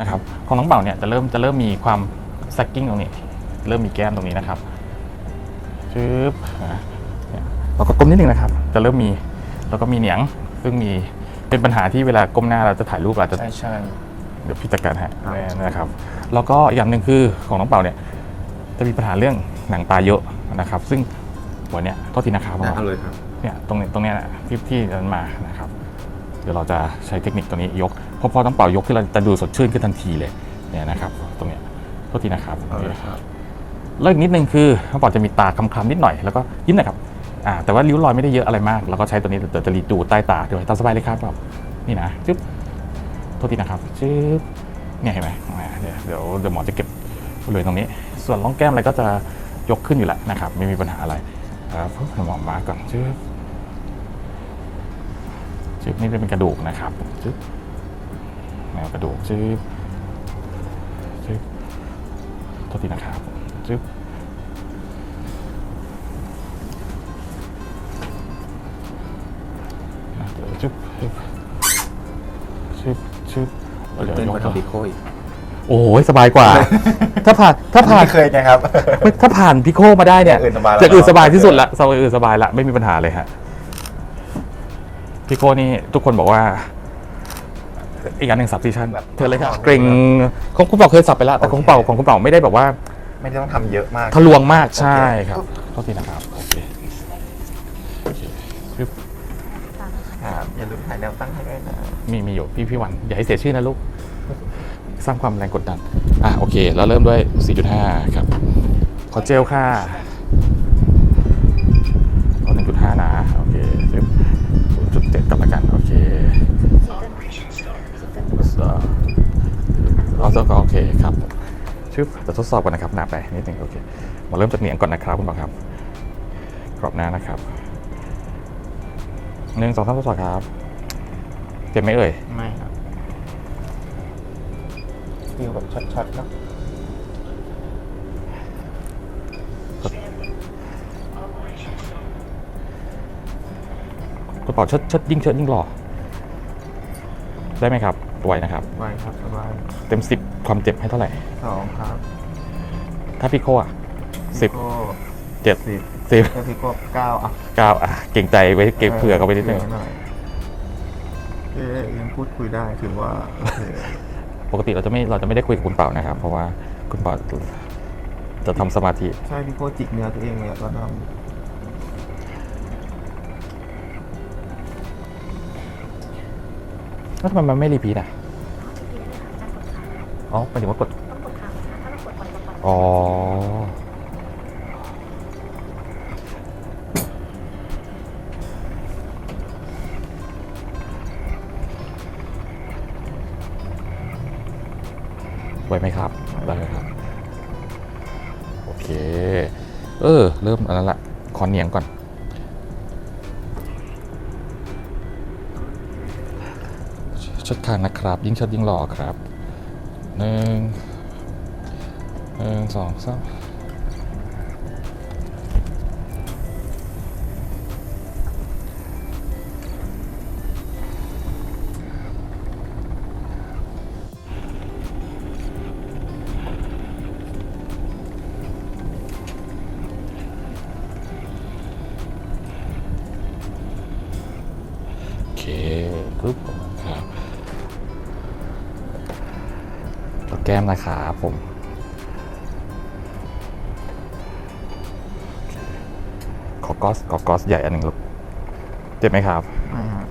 นะครับของน้องเป่าเนี่ยจะเริ่มจะเริ่มมีความซักกิ้งตรงนี้ เริ่มมีแก้มตรงนี้นะครับชึบอะเนี่ยเราก็ก้มนิดนึงนะครับ จะเริ่มมีแล้วก็มีเหนียงซึ่งมีเป็นปัญหาที่เวลาก้มหน้าเราจะถ่ายรูปเราจะใช่ใช่เดี๋ยวพี่จัดการให้ครับนะครับ แล้วก็อีกอย่างหนึ่งคือของน้องเป่าเนี่ย จะมีปัญหาเรื่องหนังตาเยอะนะครับ ซึ่งวันเนี้ยโทษทีนะครับเอาเลยครับเนี่ยตรงนี้ตรงเนี้ยนะที่ที่นั้นมานะครับ เดี๋ยวเราจะใช้เทคนิคตัวนี้ยก เพราะพอต้องเป่ายกขึ้นเราจะดูสดชื่นขึ้นทันทีเลยเนี่ยนะครับตรงเนี้ยโทษทีนะครับเอาเลยครับแล้วอีกนิดนึงคือน้องเป่าจะมีตาคล้ำๆนิดหน่อยแล้วก็ยิ้มหนะครับอ่าแต่ว่าริ้วรอยไม่ได้เยอะอะไรมากแล้วก็ใช้ตัวนี้เดี๋ยวจะรีดูใต้ตาด้วยตามสบายเลยครับแบบนี่นะจึ๊บโทษทีนะครับจึ๊บเนี่ยเห็นไหมอ่าเดี๋ยวเดี๋ยวเดี๋ยวหมอจะเก็บบริเวณตรงนี้ ส่วนร่องแก้มอะไรก็จะยกขึ้นอยู่แล้วนะครับ ไม่มีปัญหาอะไรครับหมอมาก่อนจึ๊บจึ๊บนี่เป็นกระดูกนะครับจึ๊บ แนวกระดูกจึ๊บจึ๊บโทษทีนะครับจึ๊บนะเดี๋ยวชึบชึบชึบชึบเดี๋ยวเต้นยกกว่าต่อทำพิโคอีกโอ้ยสบายกว่า ถ้าผ่านถ้าผ่านไม่เคยไงครับ ถ้าผ่านพิโคมาได้เนี่ยอย่างอื่นสบายแล้วจะอื่นสบายที่สุดละสบายอื่นสบายละไม่มีปัญหาเลยฮะพิโคนี่ทุกคนบอกว่า อีกอย่างหนึ่งสับซีชันแบบเธอเลยครับเกรงของคุณเป่าเคยสับไปแล้วแต่ของคุณเป่าของคุณเป่าไม่ได้แบบว่า ไม่ได้ต้องทำเยอะมากทะลวงมากใช่โอเคครับโทษทีนะครับโอเคโอเคปึ๊บครับอย่าลืมถ่ายแนวตั้งให้ด้วยนะมีมีอยู่พี่พี่วันอย่าให้เสียชื่อนะลูกสร้างความแรงกดดันอะโอเค แล้วเริ่มด้วย 4.5 ครับ ขอเจลค่ะเอา1.5 นะ โอเค0.7กันละกัน โอเคเอาเจ้าก็โอเคครับชึบจะทดสอบก่อนนะครับหนาไปนิดหนึ่งโอเคมาเริ่มจากเหนียงก่อนนะครับคุณบอกครับกรอบหน้านะครับหนึ่งสองสามทดสอบครับเจ็บไหมเอ่ยไม่ครับฟิลแบบช็อตๆเนาะกระเป๋าเชิดเชิดยิ่งเชิดยิ่งหล่อได้ไหมครับ ไวนะครับ ไวครับสบายเต็มสิบความเจ็บให้เท่าไหร่ สองครับถ้าพี่โคอะ สิบพิโก้เจ็ดสิบสิบถ้าพิโก้เก้าอะเก้าอะเก่งใจไว้เก่งเผื่อเขาไปนิดนึงเผื่อหอยเอ๊ะยังพูดคุยได้ถือว่าโอเคปกติเราจะไม่เราจะไม่ได้คุยกับคุณเป่านะครับ เพราะว่าคุณเป่าจะทำสมาธิ ใช่พิโก้จิกเนื้อตัวเองเลยตอนท แล้วทำไมมันไม่รีพีทอะ อ๋อหมายถึงว่ากด อ๋อไหวไหมครับ ได้เลยครับ โอเค เออ เริ่มอันนั้นละ ขอเหนียงก่อน ชดทางนะครับ ยิ่งชดยิ่งหล่อครับหนึ่งหนึ่งสองสาม มนะครับผม ขอกอสขอกอสใหญ่อันหนึ่งลูกเจ็บไหมครับไม่ครับ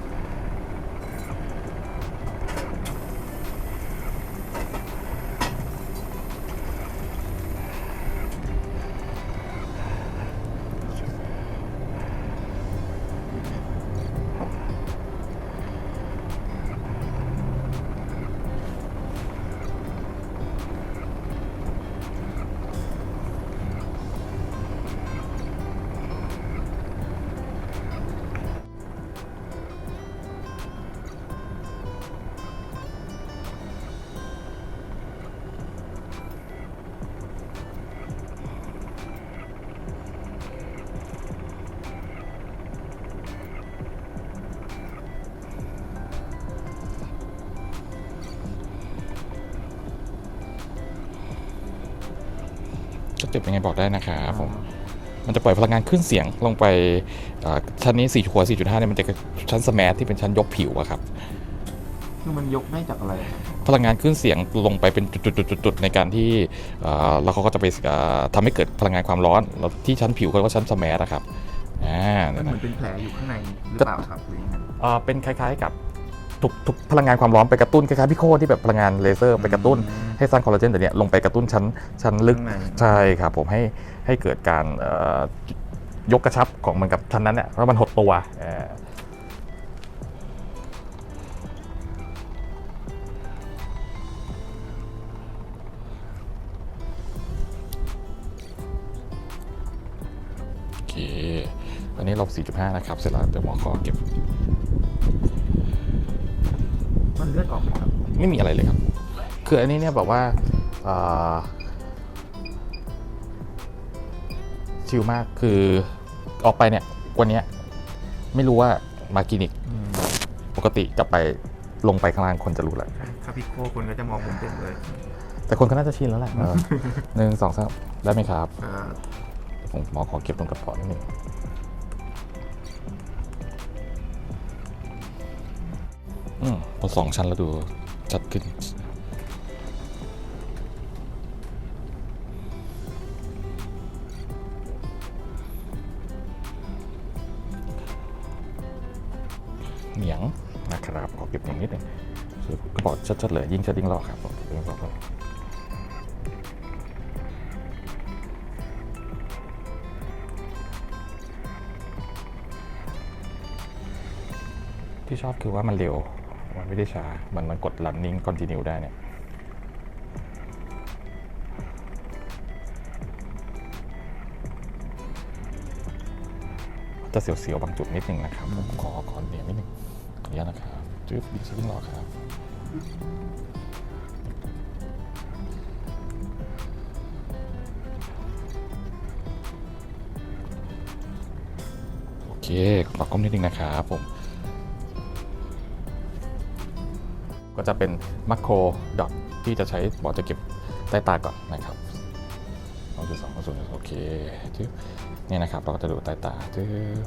เจ็บยังไงบอกได้นะครับผมมันจะปล่อยพลังงานขึ้นเสียงลงไปเอ่อชั้นนี้4หัว4.5เนี่ยมันจะชั้นสแมทที่เป็นชั้นยกผิวอะครับคือมันยกได้จากอะไรครับพลังงานขึ้นเสียงลงไปเป็นจุดๆๆๆในการที่เอ่อแล้วเขาก็จะไปเอ่อทำให้เกิดพลังงานความร้อนแล้วที่ชั้นผิวเขาเรียกว่าชั้นสแมทนะครับอ่ามัเนี่นยเหมืนะอนเป็นแผลอยู่ข้างในหรือเปล่าครับหรือยังไงเอ่อเป็นคล้ายๆกับ ถูกถูกพลังงานความร้อนไปกระตุ้นคล้ายๆพี่โคที่แบบพลังงานเลเซอร์ไปกระตุ้นอืมให้สร้างคอลลาเจนแต่เนี้ยลงไปกระตุ้นชั้นชั้นลึกข้างใน ใช่ครับผมให้ให้เกิดการเอ่อยกกระชับของมันกับชั้นนั้นเนี่ยเพราะมันหดตัวเอ่อโอเคอันนี้เรา 4.5 นะครับ เสร็จแล้วเดี๋ยวหมอขอเก็บ มันเลือดออกไหมครับ ไม่มีอะไรเลยครับ คืออันนี้เนี่ยแบบว่าเอ่อชิลมากคือออกไปเนี่ยวันเนี้ยไม่รู้ว่ามาคลินิกปกติกลับไปลงไปข้างล่างคนจะรู้แหละถ้าพี่โคคนก็จะมองผมเต็มเลย แต่คนก็น่าจะชินแล้วแหละเออหนึ่งสองสามได้ไหมครับอ่าผมหมอขอเก็บตรงกระเพาะนิดนึง อืมพอสองชั้นแล้วดูชัดขึ้น เหนียงนะครับขอเก็บอย่างนิดนึงกระบอกชัดๆเลยยิ่งชัดยิ่งหล่อครับผมยิ่งหล่อที่ชอบคือว่ามันเร็ว มันไม่ได้ช้า มันมันกด running continue ได้เนี่ยจะเสียวๆบางจุดนิดนึงนะครับผมขอขอเนียนิดนึงขออนุญาตนะครับจื๊บดีซึ่งรอครับโอเคขอก้มนิดนึงนะครับผม ก็จะเป็นมัคโครดอทที่จะใช้บอร์ดจะเก็บใต้ตาก่อนนะครับสองจุดสองศูนย์โอเคจื๊บเนี่ยนะครับ เราก็จะดูใต้ตาจื๊บ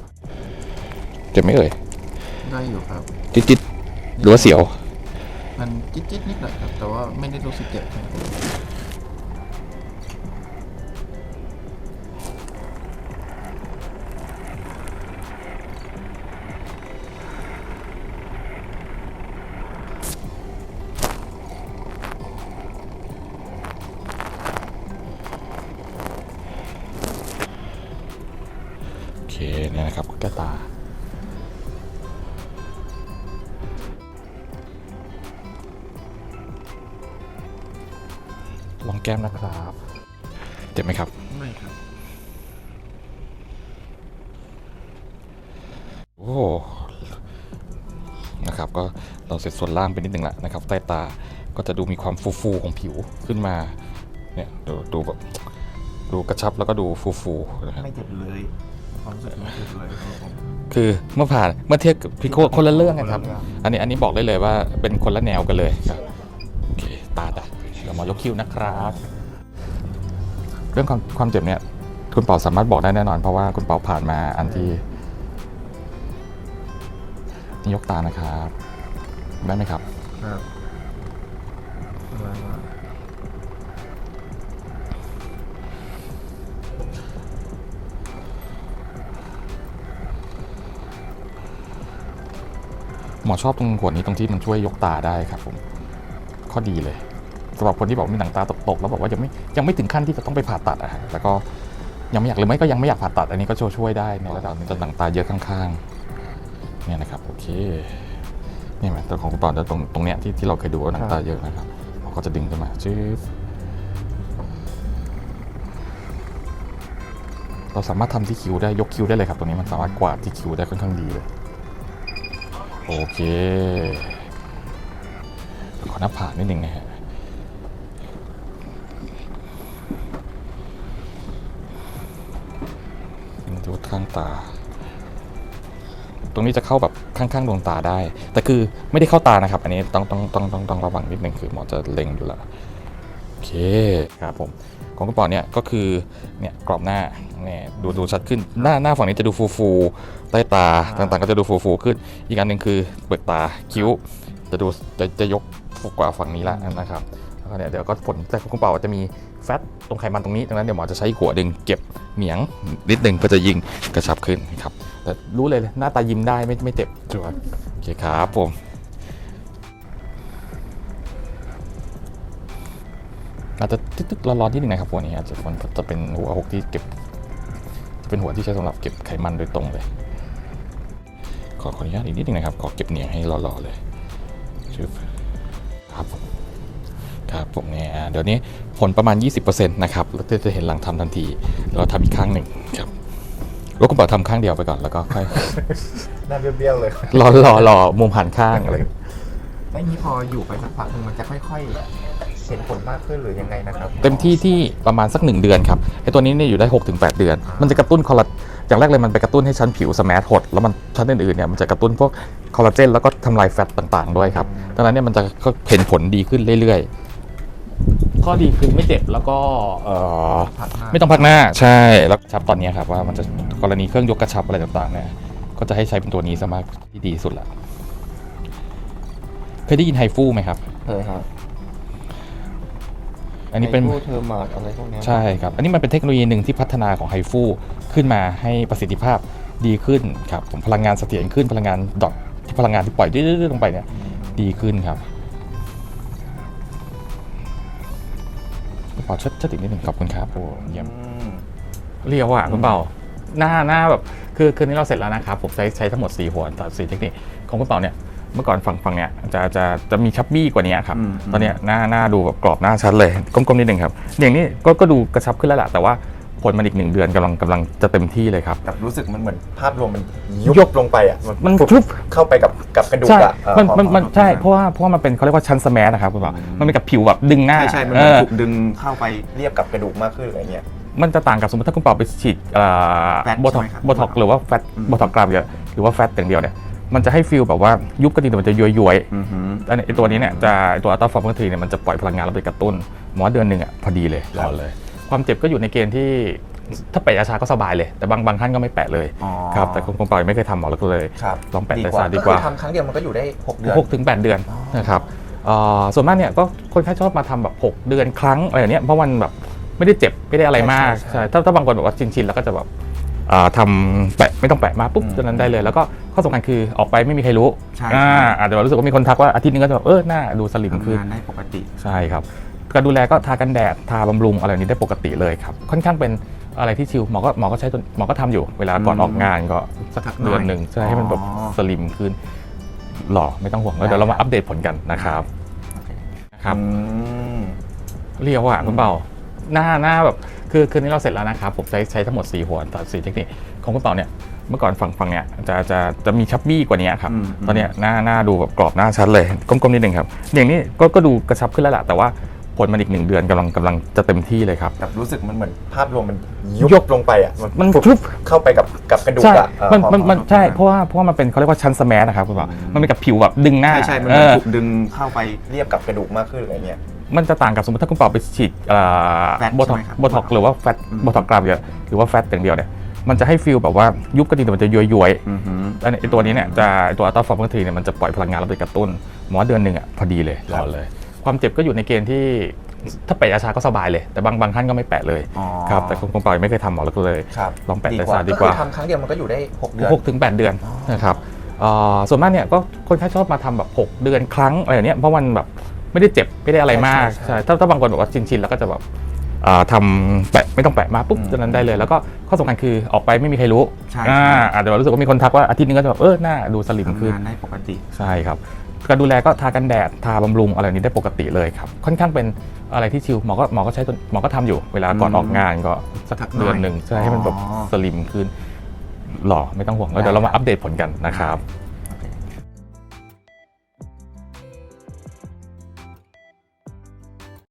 เจ็บไหมเอ่ย ได้อยู่ครับ จิตจิตหรือว่าเสียว มันจิ๊ดๆนิดหน่อยครับ แต่ว่าไม่ได้รู้สึกเจ็บ แก้มนะครับเจ็บไหมครับ ไม่ครับ โอ้นะครับก็เราเสร็จส่วนล่างไปนิดนึงละนะครับใต้ตาก็จะดูมีความฟูๆของผิวขึ้นมาเนี่ยดูดูแบบดูกระชับแล้วก็ดูฟูๆนะครับไม่เจ็บเลยความรู้สึกไม่เจ็บเลยครับผม คือเมื่อผ่านเมื่อเทียบกับพี่โคคนละเรื่องกันครับคนละเรื่องอันนี้อันนี้บอกได้เลยว่าเป็นคนละแนวกันเลยครับโอเคตาตา เดี๋ยวหมอยกคิวนะครับ เรื่องความความเจ็บเนี่ยคุณเป่าสามารถบอกได้แน่นอน เพราะว่าคุณเป่าผ่านมาอันที่นี่ยกตานะครับ ได้ไหมครับ ครับสบายมากหมอชอบตรงหัวนี้ตรงที่มันช่วยยกตาได้ครับผม ข้อดีเลย สำหรับคนที่บอกมีหนังตาตกๆแล้วบอกว่ายังไม่ยังไม่ถึงขั้นที่จะต้องไปผ่าตัดอะฮะแล้วก็ยังไม่อยากหรือไม่ก็ยังไม่อยากผ่าตัด อันนี้ก็ช่วยช่วยได้ในระดับหนึงจะหนังตาเยอะข้างๆเนี่ยนะครับโอเคนี่ไหมตัวของคุณปอนจะตรงตรงเนี้ยที่ที่เราเคยดูว่าหนังตาเยอะนะครับเราก็จะดึงขึ้นมาจื๊บเราสามารถทำที่คิ้วได้ยกคิ้วได้เลยครับตรงนี้มันสามารถกวาดที่คิ้วได้ค่อนข้างดีเลยโอเคขอหน้าผากนิดนึงนะฮะ ดู ข้างตา ตรงนี้จะเข้าแบบข้างๆดวงตาได้ แต่คือไม่ได้เข้าตานะครับ อันนี้ต้องต้องต้องต้องต้องระวังนิดนึงคือหมอจะเล็งอยู่แล้วเคครับผมของกระเป๋าเนี่ยก็คือเนี่ยกรอบหน้าเนี่ยดูดูชัดขึ้นหน้าหน้าฝั่งนี้จะดูฟูฟูๆใต้ตาต่างๆ ก็จะดูฟูฟูๆขึ้น อีกอันหนึ่งคือเปลือกตาคิ้ว จะดูจะจะยกกว่าฝั่งนี้ละนะครับแล้วเนี่ยเดี๋ยวก็ผลแต่ของกระเป๋าจะมี แฟตตรงไขมันตรงนี้ดังนั้นเดี๋ยวหมอจะใช้หัวดึงเก็บเหนียงนิดนึงเพื่อจะยิงกระชับขึ้นครับ แต่รู้เลยหน้าตายิ้มได้ไม่ไม่เจ็บชัวร์โอเคครับผมอาจจะตึ๊ดๆร้อนๆนิดนึงนะครับหัวนี้อาจจะมันจะเป็นหัวหกที่เก็บจะเป็นหัวที่ใช้สำหรับเก็บไขมันโดยตรงเลย ขอขออนุญาตอีกนิดนึงนะครับขอเก็บเหนียงให้รอๆเลยครับผม ครับผมเนี่ยอ่าเดี๋ยวนี้ผลประมาณ 20%นะครับแล้วจะเห็นหลังทำทันที เราทำอีกข้างหนึ่งครับรถกระเป๋าทำข้างเดียวไปก่อนแล้วก็ค่อยหน้าเบี้ยวๆเลยรอรอรอมุมหันข้างอะไรไม่นี้พออยู่ไปสักพักหนึงมันจะค่อยๆเห็นผลมากขึ้นหรือยังไงนะครับ เต็มที่ที่ประมาณสัก1เดือนครับไอตัวนี้เนี่ยอยู่ได้6-8เดือน มันจะกระตุ้นคอลลาอย่างแรกเลยมันไปกระตุ้นให้ชั้นผิวสแมทหดแล้วมันชั้นอื่นๆเนี่ยมันจะกระตุ้นพวกคอลลาเจนแล้วก็ทำลายแฟตต่างๆด้วยครับดังนั้นเนี่ยมันจะก็เห็นผลดีขึ้นเรื่อยๆ ข้อดีคือไม่เจ็บแล้วก็เอ่อพักหน้าไม่ต้องพักหน้าใช่แล้วชับตอนเนี้ยครับว่ามันจะกรณีเครื่องยกกระชับอะไรต่างๆเนี่ยก็จะให้ใช้เป็นตัวนี้ซะมากที่ดีสุดละเคยได้ยินไฮฟูไหมครับ เคยครับอันนี้เป็นไเทอร์มาดอะไรพวกเนี้ยใช่ครับ อันนี้มันเป็นเทคโนโลยีหนึ่งที่พัฒนาของไฮฟูขึ้นมาให้ประสิทธิภาพดีขึ้นครับผมพลังงานเสถียรขึ้นพลังงานดอทที่พลังงานที่ปล่อยดื้อๆลงไปเนี่ยดีขึ้นครับ ขอชัดชัดอีกนิดหนึ่งขอบคุณครับโอ้เยี่ยมอืมเรียวอะคุณเปาหน้าหน้าแบบคือคืนนี้เราเสร็จแล้วนะครับผมใช้ใช้ทั้งหมด4หัวต่อ4เทคนิคของคุณเปาเนี่ยเมื่อก่อนฝั่งฝั่งเนี้ยจะจะจะมีชับบี้กว่านี้ครับ ตอนเนี้ยหน้าหน้าดูแบบกรอบหน้าชัดเลยก้มๆนิดหนึ่งครับอย่างนี้ก็ก็ดูกระชับขึ้นแล้วแหละแต่ว่า ผลมันอีกหนึ่งเดือนกำลังกำลังจะเต็มที่เลยครับ แบบรู้สึกมันเหมือนภาพรวมมันยยกกลงไปอะมันปุ๊บชุบเข้าไปกับกับกระดูกใช่อะเออมันขอมันมันขอใช่ขอเพราะว่าเพราะว่ามันเป็นเขาเรียกว่าชั้นสแมสนะครับคุณเปาอืมมันเป็นกับผิวแบบดึงหน้าใช่ใช่มันเอเหมือนอถูกดึงเข้าไปเรียบกับกระดูกมากขึ้นอะไรเงี้ย มันจะต่างกับสมมติถ้าคุณเปาไปฉีดเอ่อแฟตโบท็อกใช่ไหมครับ โบท็อกหรือว่าแฟตอืมโบท็อกกรามเดียวหรือว่าแฟตอย่างเดียวเนี่ยมันจะให้ฟีลแบบว่ายุบก็จริงแต่มันจะย้วยๆ อือหือ อันนี้ไอ้ตัวนี้เนี่ยจะไอ้ตัวอัลตราฟอร์มเมอร์ทีเนี่ยมันจะปล่อยพลังงานแล้วไปกระตุ้นหมอเดือนหนึ่งอะพอดีเลยครัรบอเลย ความเจ็บก็อยู่ในเกณฑ์ที่ถ้าแปะยาชาก็สบายเลย แต่บางบางท่านก็ไม่แปะเลยอ๋อครับแต่คงปล่อยไม่เคยทำหมอแล้วก็เลย ครับลองแปะแต่ซาดีกว่า ก็คือทำครั้งเดียวมันก็อยู่ได้หกเดือน หกถึงแปดเดือนอ๋อนะครับเอ่อส่วนมากเนี่ยก็คนไข้ชอบมาทำแบบหกเดือนครั้งอะไรอย่างเนี้ยเพราะมันแบบไม่ได้เจ็บไม่ได้อะไรมากใช่ใช่ใช่ถ้าถ้าบางคนแบบว่าชินๆแล้วก็จะแบบอ่าทำแปะไม่ต้องแปะมาปุ๊บอืมตอนนั้นได้เลย แล้วก็ข้อสำคัญคือออกไปไม่มีใครรู้ใช่ อ่าใช่อาจจะรู้สึกว่ามีคนทักว่าอาทิตย์นึงก็จะแบบเออหน้าดูสลิมขึ้นทำงานได้ปกติ ใช่ครับ การดูแลก็ทากันแดด ทาบำรุงอะไรนี้ได้ปกติเลยครับ ค่อนข้างเป็นอะไรที่ชิลหมอก็หมอก็ใช้ตัวหมอก็ทำอยู่เวลาก่อนอืมออกงานก็สักสักหน่อยเดือนหนึ่งใช่ให้มันแบบอ๋อ สลิมขึ้น หล่อไม่ต้องห่วงแล้วเดี๋ยวเรามาอัปเดตผลกันนะครับนะครับ อืม เรียวอะคุณเปาหน้าหน้าแบบคือคืนนี้เราเสร็จแล้วนะครับ ผมใช้ใช้ทั้งหมด 4 หัวต่อ4เทคนิคของคุณเปาเนี่ยเมื่อก่อนฝั่งฝั่งเนี้ยจะจะจะมีชับบี้กว่านี้ครับ อืม ตอนเนี้ยหน้าหน้าดูแบบกรอบหน้าชัดเลยก้มๆนิดหนึ่งครับ อย่างนี้ก็ก็ดูกระชับขึ้นแล้วแหละแต่ว่า ผลมันอีกหนึ่งเดือนกำลังกำลังจะเต็มที่เลยครับ แบบรู้สึกมันเหมือนภาพรวมมันยยกกลงไปอะมันปุ๊บชุบเข้าไปกับกับกระดูกใช่อะเออมันขอมันมันขอใช่ขอเพราะว่าเพราะว่ามันเป็นเขาเรียกว่าชั้นสแมสนะครับคุณบอกอืมมันเป็นกับผิวแบบดึงหน้าใช่ใช่มันเอเหมือนอถูกดึงเข้าไป เรียบกับกระดูกมากขึ้นอะไรเงี้ย มันจะต่างกับสมมติถ้าคุณเปาไปฉีดเอ่อแฟตโบท็อกใช่ไหมครับโบท็อกหรือว่าแฟตอืม โบท็อกกรามเดียวหรือว่าแฟตอย่างเดียวเนี่ยมันจะให้ฟีลแบบว่ายุบก็จริงแต่มันจะย้วยๆ อือหือ อันนี้ไอ้ตัวนี้เนี่ยจะไอ้ตัวอัลตราฟอร์มเมอร์ทีเนี่ยมันจะปล่อยพลังงานแล้วไปกระตุ้นหมอเดือนหนึ่งอะพอดีเลยครัรบอเลย ความเจ็บก็อยู่ในเกณฑ์ที่ถ้าแปะยาชาก็สบายเลย แต่บางบางท่านก็ไม่แปะเลยอ๋อครับแต่คงคงปล่อยไม่เคยทำหมอแล้วก็เลย ครับลองแปะดีแต่กว่าซาดีก็กคือว่าทำครั้งเดียวมันก็อยู่ได้หกเดือน หกถึงแปดเดือนนะครับเอ่อส่วนมากเนี่ยก็คนไข้ชอบมาทำแบบหกเดือนครั้งอะไรอย่างเนี้ยเพราะมันแบบไม่ได้เจ็บไม่ได้อะไรมากใช่ใช่ใช่ถ้าถ้าบางคนแบบว่าชินๆแล้วก็จะแบบอ่าทำแปะไม่ต้องแปะมาปุ๊บอืมตอนนั้นได้เลย แล้วก็ข้อสำคัญคือออกไปไม่มีใครรู้ใช่ อ่าใช่อาจจะรู้สึกว่ามีคนทักว่าอาทิตย์นึงก็จะแบบเออหน้าดูสลิมขึ้นทำงานได้ปกติ ใช่ครับ การดูแลก็ทากันแดดทาบำรุงอะไรนี้ได้ปกติเลยครับ ค่อนข้างเป็นอะไรที่ชิลหมอก็หมอก็ใช้ตัวหมอก็ทำอยู่เวลาก่อนอืมออกงานก็สักสักหน่อยเดือนหนึ่งใช่ให้มันแบบอ๋อสลิมขึ้นหล่อไม่ต้องห่วงแล้วเดี๋ยวเรามาอัปเดตผลกันนะครับค